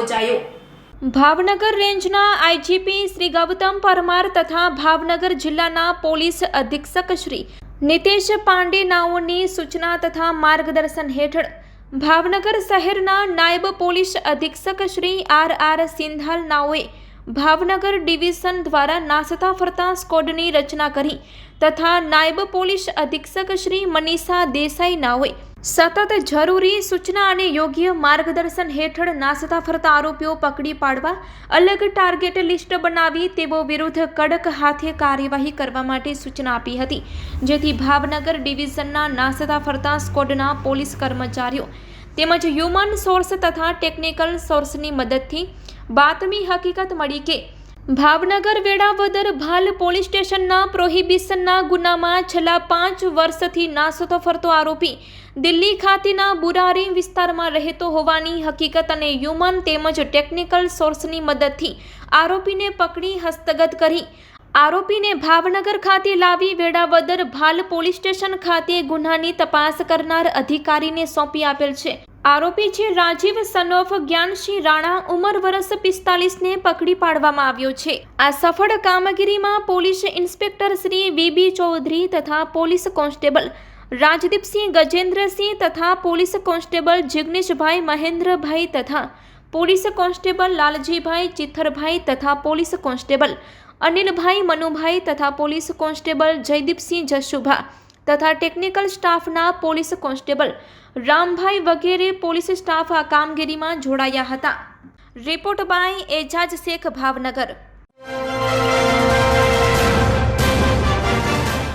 યોજાયો ભાવનગર રેન્જના આઈજીપી શ્રી ગૌતમ પરમાર તથા ભાવનગર જિલ્લાના પોલીસ અધિક્ષક શ્રી નિતેશ પાંડે નાઓની સૂચના તથા માર્ગદર્શન હેઠળ ભાવનગર શહેરના નાયબ પોલીસ અધિક્ષક શ્રી આર આર સિંધાલ નાઓએ ભાવનગર ડિવિઝન દ્વારા નાસતા ફરતા સ્કોડની રચના કરી તથા નાયબ પોલીસ અધિક્ષક શ્રી મનીષા દેસાઈ નાઓએ સતત જરૂરી સૂચના અને યોગ્ય માર્ગદર્શન હેઠળ નાસતા ફરતા આરોપીઓ પકડી પાડવા અલગ ટાર્ગેટ લિસ્ટ બનાવી તેઓ વિરુદ્ધ કડક હાથે કાર્યવાહી કરવા માટે સૂચના આપી હતી. જેથી ભાવનગર ડિવિઝનના નાસતા ફરતા સ્કોડના પોલીસ કર્મચારીઓ તેમજ હ્યુમન સોર્સ તથા ટેકનિકલ સોર્સની મદદથી બાતમી હકીકત મળી કે ભાવનગર વેળાવદર ભાલ પોલીસ સ્ટેશનના પ્રોહિબિશનના ગુનામાં છેલ્લા પાંચ વર્ષથી નાસતો ફરતો આરોપી દિલ્હી ખાતેના બુરારી વિસ્તારમાં રહેતો હોવાની હકીકત અને હ્યુમન તેમજ ટેકનિકલ સોર્સની મદદથી આરોપીને પકડી હસ્તગત કરી. આરોપીને ભાવનગર ખાતે લાવી વેળાવદર ભાલ પોલીસ સ્ટેશન ખાતે ગુનાની તપાસ કરનાર અધિકારીને સોંપી આપેલ છે. આરોપી છે રાજીવ સનોફ જ્ઞાનસિંહ રાણા, ઉંમર વર્ષ પિસ્તાલીસને પકડી પાડવામાં આવ્યો છે. આ સફળ કામગીરીમાં police inspector Shri VB Chaudhary તથા પોલીસ કોન્સ્ટેબલ રાજદીપસિંહ ગજેન્દ્રસિંહ તથા પોલીસ કોન્સ્ટેબલ જિગ્નેશભાઈ મહેન્દ્રભાઈ તથા પોલીસ કોન્સ્ટેબલ લાલજીભાઈ ચિથરભાઈ તથા પોલીસ કોન્સ્ટેબલ અનિલભાઈ મનુભાઈ તથા પોલીસ કોન્સ્ટેબલ જયદીપસિંહ જશુભા તથા ટેકનિકલ સ્ટાફના પોલીસ કોન્સ્ટેબલ રામભાઈ વગેરે પોલીસ સ્ટાફ આ કામગીરીમાં જોડાયા હતા. Report by Ejaz Shaikh Bhavnagar.